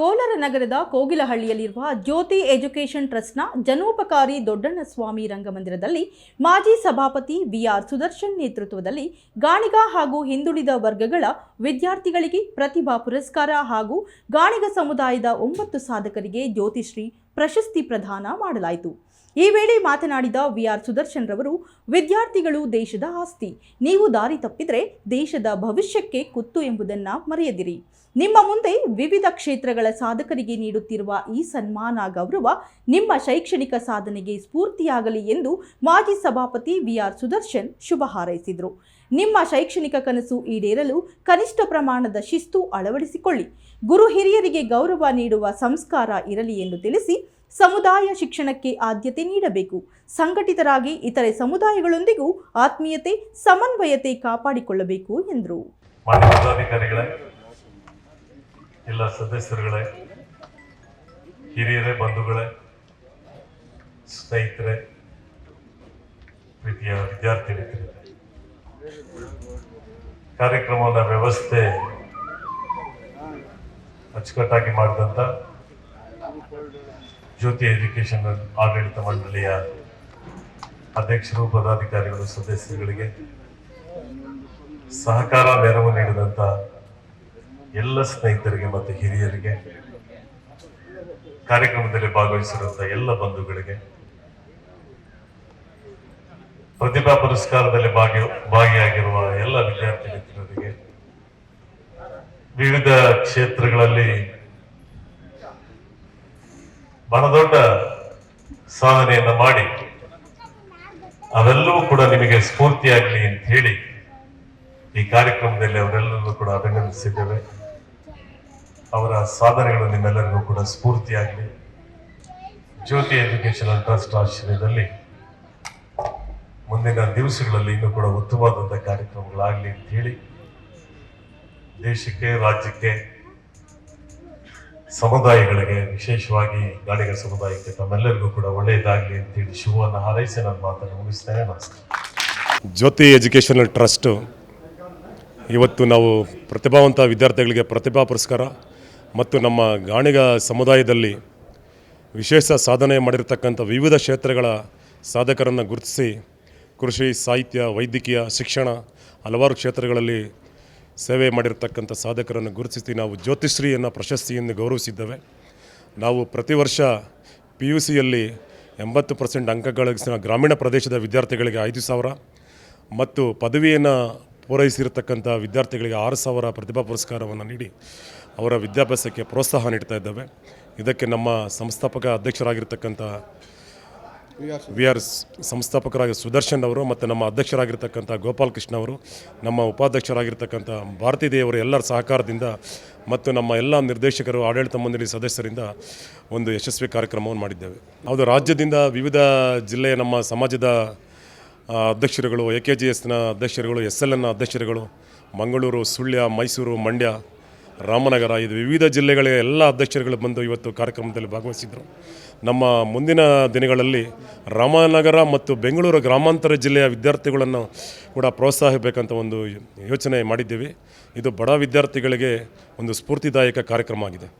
ಕೋಲಾರ ನಗರದ ಕೋಗಿಲಹಳ್ಳಿಯಲ್ಲಿರುವ ಜ್ಯೋತಿ ಎಜುಕೇಷನ್ ಟ್ರಸ್ಟ್ನ ಜನೋಪಕಾರಿ ದೊಡ್ಡಣ್ಣಸ್ವಾಮಿ ರಂಗಮಂದಿರದಲ್ಲಿ ಮಾಜಿ ಸಭಾಪತಿ ಬಿಆರ್ ಸುದರ್ಶನ್ ನೇತೃತ್ವದಲ್ಲಿ ಗಾಣಿಗ ಹಾಗೂ ಹಿಂದುಳಿದ ವರ್ಗಗಳ ವಿದ್ಯಾರ್ಥಿಗಳಿಗೆ ಪ್ರತಿಭಾ ಪುರಸ್ಕಾರ ಹಾಗೂ ಗಾಣಿಗ ಸಮುದಾಯದ ಒಂಬತ್ತು ಸಾಧಕರಿಗೆ ಜ್ಯೋತಿಶ್ರೀ ಪ್ರಶಸ್ತಿ ಪ್ರದಾನ ಮಾಡಲಾಯಿತು. ಈ ವೇಳೆ ಮಾತನಾಡಿದ ವಿ ಆರ್ ಸುದರ್ಶನ್ ರವರು, ವಿದ್ಯಾರ್ಥಿಗಳು ದೇಶದ ಆಸ್ತಿ, ನೀವು ದಾರಿ ತಪ್ಪಿದರೆ ದೇಶದ ಭವಿಷ್ಯಕ್ಕೆ ಕುತ್ತು ಎಂಬುದನ್ನು ಮರೆಯದಿರಿ. ನಿಮ್ಮ ಮುಂದೆ ವಿವಿಧ ಕ್ಷೇತ್ರಗಳ ಸಾಧಕರಿಗೆ ನೀಡುತ್ತಿರುವ ಈ ಸನ್ಮಾನ ಗೌರವ ನಿಮ್ಮ ಶೈಕ್ಷಣಿಕ ಸಾಧನೆಗೆ ಸ್ಫೂರ್ತಿಯಾಗಲಿ ಎಂದು ಮಾಜಿ ಸಭಾಪತಿ ವಿ ಆರ್ ಸುದರ್ಶನ್ ಶುಭ ಹಾರೈಸಿದರು. ನಿಮ್ಮ ಶೈಕ್ಷಣಿಕ ಕನಸು ಈಡೇರಲು ಕನಿಷ್ಠ ಪ್ರಮಾಣದ ಶಿಸ್ತು ಅಳವಡಿಸಿಕೊಳ್ಳಿ. ಗುರು ಹಿರಿಯರಿಗೆ ಗೌರವ ನೀಡುವ ಸಂಸ್ಕಾರ ಇರಲಿ ಎಂದು ತಿಳಿಸಿ ಸಮುದಾಯ ಶಿಕ್ಷಣಕ್ಕೆ ಆದ್ಯತೆ ನೀಡಬೇಕು. ಸಂಘಟಿತರಾಗಿ ಇತರೆ ಸಮುದಾಯಗಳೊಂದಿಗೂ ಆತ್ಮೀಯತೆ, ಸಮನ್ವಯತೆ ಕಾಪಾಡಿಕೊಳ್ಳಬೇಕು ಎಂದರು. ಎಲ್ಲ ಸದಸ್ಯರುಗಳೇ, ಹಿರಿಯರೇ, ಬಂಧುಗಳೇ, ಸ್ನೇಹಿತರೆ, ಪ್ರೀತಿಯ ವಿದ್ಯಾರ್ಥಿ ಮಿತ್ರರೇ ಕಾರ್ಯಕ್ರಮದ ವ್ಯವಸ್ಥೆ ಅಚ್ಚುಕಟ್ಟಾಗಿ ಮಾಡಿದಂಥ ಜ್ಯೋತಿ ಎಜುಕೇಶನ್ ಆಡಳಿತ ಮಂಡಳಿಯ ಅಧ್ಯಕ್ಷರು, ಪದಾಧಿಕಾರಿಗಳು, ಸದಸ್ಯರುಗಳಿಗೆ ಸಹಕಾರ, ನೆರವು ನೀಡಿದಂತ ಎಲ್ಲ ಸ್ನೇಹಿತರಿಗೆ ಮತ್ತು ಹಿರಿಯರಿಗೆ, ಕಾರ್ಯಕ್ರಮದಲ್ಲಿ ಭಾಗವಹಿಸಿರುವಂಥ ಎಲ್ಲ ಬಂಧುಗಳಿಗೆ ಪ್ರತಿಭಾ ಪುರಸ್ಕಾರದಲ್ಲಿ ಭಾಗಿ, ಭಾಗಿಯಾಗಿರುವ ಎಲ್ಲ ವಿದ್ಯಾರ್ಥಿ ಮಿತ್ರರಿಗೆ ವಿವಿಧ ಕ್ಷೇತ್ರಗಳಲ್ಲಿ ಬಹಳ ದೊಡ್ಡ ಸಾಧನೆಯನ್ನು ಮಾಡಿ ಅವೆಲ್ಲವೂ ಕೂಡ ನಿಮಗೆ ಸ್ಫೂರ್ತಿಯಾಗಲಿ ಅಂತ ಹೇಳಿ ಈ ಕಾರ್ಯಕ್ರಮದಲ್ಲಿ ಅವರೆಲ್ಲರನ್ನೂ ಕೂಡ ಅಭಿನಂದಿಸಿದ್ದೇವೆ. ಅವರ ಸಾಧನೆಗಳು ನಿಮ್ಮೆಲ್ಲರಿಗೂ ಕೂಡ ಸ್ಫೂರ್ತಿಯಾಗಲಿ. ಜ್ಯೋತಿ ಎಜುಕೇಶನಲ್ ಟ್ರಸ್ಟ್ ಆಶ್ರಯದಲ್ಲಿ ಮುಂದಿನ ದಿವಸಗಳಲ್ಲಿ ಇನ್ನೂ ಕೂಡ ಉತ್ತಮವಾದಂಥ ಕಾರ್ಯಕ್ರಮಗಳಾಗಲಿ ಅಂತ ಹೇಳಿ ದೇಶಕ್ಕೆ, ರಾಜ್ಯಕ್ಕೆ ಸಮುದಾಯಗಳಿಗೆ, ವಿಶೇಷವಾಗಿ ಗಾಡಿಗರ ಸಮುದಾಯಕ್ಕೆ ತಮ್ಮೆಲ್ಲರಿಗೂ ಕೂಡ ಒಳ್ಳೆಯದಾಗಲಿ ಅಂತೇಳಿ ಶುಭವನ್ನು ಹಾರೈಸಿ ನನ್ನ ಮಾತನ್ನು ಮುಗಿಸ್ತೇನೆ ನಮಸ್ಕಾರ ಜ್ಯೋತಿ ಎಜುಕೇಷನಲ್ ಟ್ರಸ್ಟು ಇವತ್ತು ನಾವು ಪ್ರತಿಭಾವಂತ ವಿದ್ಯಾರ್ಥಿಗಳಿಗೆ ಪ್ರತಿಭಾ ಪುರಸ್ಕಾರ ಮತ್ತು ನಮ್ಮ ಗಾಣಿಗ ಸಮುದಾಯದಲ್ಲಿ ವಿಶೇಷ ಸಾಧನೆ ಮಾಡಿರತಕ್ಕಂಥ ವಿವಿಧ ಕ್ಷೇತ್ರಗಳ ಸಾಧಕರನ್ನು ಗುರುತಿಸಿ ಕೃಷಿ, ಸಾಹಿತ್ಯ, ವೈದ್ಯಕೀಯ, ಶಿಕ್ಷಣ ಹಲವಾರು ಕ್ಷೇತ್ರಗಳಲ್ಲಿ ಸೇವೆ ಮಾಡಿರ್ತಕ್ಕಂಥ ಸಾಧಕರನ್ನು ಗುರುತಿಸಿ ನಾವು ಜ್ಯೋತಿಶ್ರೀಯನ್ನು ಪ್ರಶಸ್ತಿಯನ್ನು ಗೌರವಿಸಿದ್ದೇವೆ. ನಾವು ಪ್ರತಿ ವರ್ಷ ಪಿ ಯು ಸಿಯಲ್ಲಿ ಎಂಬತ್ತು ಪರ್ಸೆಂಟ್ ಅಂಕಗಳಿಸಿದ ಗ್ರಾಮೀಣ ಪ್ರದೇಶದ ವಿದ್ಯಾರ್ಥಿಗಳಿಗೆ ಐದು ಸಾವಿರ ಮತ್ತು ಪದವಿಯನ್ನು ಪೂರೈಸಿರ್ತಕ್ಕಂಥ ವಿದ್ಯಾರ್ಥಿಗಳಿಗೆ ಆರು ಸಾವಿರ ಪ್ರತಿಭಾ ಪುರಸ್ಕಾರವನ್ನು ನೀಡಿ ಅವರ ವಿದ್ಯಾಭ್ಯಾಸಕ್ಕೆ ಪ್ರೋತ್ಸಾಹ ನೀಡ್ತಾ ಇದ್ದೇವೆ. ಇದಕ್ಕೆ ನಮ್ಮ ಸಂಸ್ಥಾಪಕ ಅಧ್ಯಕ್ಷರಾಗಿರ್ತಕ್ಕಂಥ ವಿ ಆರ್ ಸಂಸ್ಥಾಪಕರಾಗಿ ಸುದರ್ಶನ್ ಅವರು ಮತ್ತು ನಮ್ಮ ಅಧ್ಯಕ್ಷರಾಗಿರ್ತಕ್ಕಂಥ ಗೋಪಾಲ್ ಕೃಷ್ಣ ಅವರು, ನಮ್ಮ ಉಪಾಧ್ಯಕ್ಷರಾಗಿರ್ತಕ್ಕಂಥ ಭಾರತೀ ದೇವರು ಎಲ್ಲರ ಸಹಕಾರದಿಂದ ಮತ್ತು ನಮ್ಮ ಎಲ್ಲ ನಿರ್ದೇಶಕರು, ಆಡಳಿತ ಮಂಡಳಿ ಸದಸ್ಯರಿಂದ ಒಂದು ಯಶಸ್ವಿ ಕಾರ್ಯಕ್ರಮವನ್ನು ಮಾಡಿದ್ದೇವೆ. ಹೌದು, ರಾಜ್ಯದಿಂದ ವಿವಿಧ ಜಿಲ್ಲೆಯ ನಮ್ಮ ಸಮಾಜದ ಅಧ್ಯಕ್ಷರುಗಳು, ಎ ಕೆ ಜಿ ಎಸ್ನ ಅಧ್ಯಕ್ಷರುಗಳು, ಎಸ್ ಎಲ್ ಎನ್ನ ಅಧ್ಯಕ್ಷರುಗಳು, ಮಂಗಳೂರು, ಸುಳ್ಯ, ಮೈಸೂರು, ಮಂಡ್ಯ ರಾಮನಗರ, ಇದು ವಿವಿಧ ಜಿಲ್ಲೆಗಳ ಎಲ್ಲ ಅಧ್ಯಕ್ಷರುಗಳು ಬಂದು ಇವತ್ತು ಕಾರ್ಯಕ್ರಮದಲ್ಲಿ ಭಾಗವಹಿಸಿದರು. ನಮ್ಮ ಮುಂದಿನ ದಿನಗಳಲ್ಲಿ ರಾಮನಗರ ಮತ್ತು ಬೆಂಗಳೂರು ಗ್ರಾಮಾಂತರ ಜಿಲ್ಲೆಯ ವಿದ್ಯಾರ್ಥಿಗಳನ್ನು ಕೂಡ ಪ್ರೋತ್ಸಾಹಿಸಬೇಕಂತ ಒಂದು ಯೋಚನೆ ಮಾಡಿದ್ದೀವಿ. ಇದು ಬಡ ವಿದ್ಯಾರ್ಥಿಗಳಿಗೆ ಒಂದು ಸ್ಫೂರ್ತಿದಾಯಕ ಕಾರ್ಯಕ್ರಮ ಆಗಿದೆ.